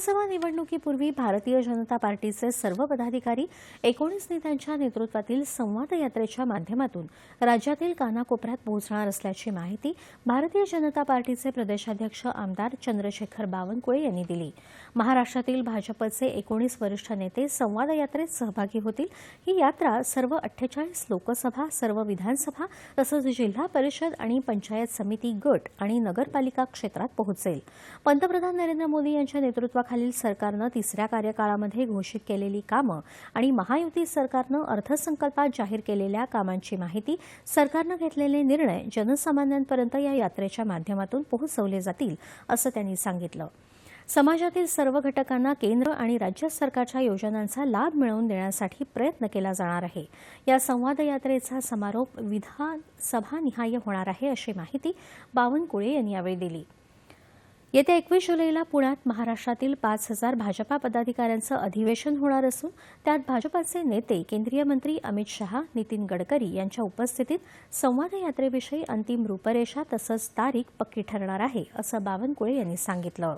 विधानसभा निवडणुकीपूर्वी भारतीय जनता पार्टीचे सर्व पदाधिकारी एकोणीस नेत्यांच्या नेतृत्वातील संवाद यात्रेच्या माध्यमातून राज्यातील कानाकोपऱ्यात पोहोचणार असल्याची माहिती भारतीय जनता पार्टीचे प्रदेशाध्यक्ष आमदार चंद्रशेखर बावनकुळे यांनी दिली. महाराष्ट्रातील भाजपचे एकोणीस वरिष्ठ नेते संवाद यात्रेत सहभागी होतील. ही यात्रा सर्व अठ्ठेचाळीस लोकसभा सर्व विधानसभा तसंच जिल्हा परिषद आणि पंचायत समिती गट आणि नगरपालिका क्षेत्रात पोहोचेल. पंतप्रधान नरेंद्र मोदी यांच्या नेतृत्वाखालील सरकारनं तिसऱ्या कार्यकाळामध्ये घोषित केलेली कामं आणि महायुती सरकारनं अर्थसंकल्पात जाहीर केलेल्या कामांची माहिती सरकारनं घेतलेले निर्णय जनसामान्यांपर्यंत या यात्रेच्या माध्यमातून पोहोचवले जातील असं त्यांनी सांगितलं. समाजातील सर्व घटकांना केंद्र आणि राज्य सरकारच्या योजनांचा लाभ मिळवून देण्यासाठी प्रयत्न केला जाणार आहे. या संवाद यात्रेचा समारोप विधानसभानिहाय होणार आहे अशी माहिती बावनकुळे यांनी यावेळी दिली. येत्या एकवीस जुलैला पुण्यात महाराष्ट्रातील पाच हजार भाजपा पदाधिकाऱ्यांचं अधिवेशन होणार असून त्यात भाजपाचे नेते केंद्रीय मंत्री अमित शहा नितीन गडकरी यांच्या उपस्थितीत संवाद यात्रेविषयी अंतिम रूपरेषा तसंच तारीख पक्की ठरणार आहे असं बावनकुळे यांनी सांगितलं.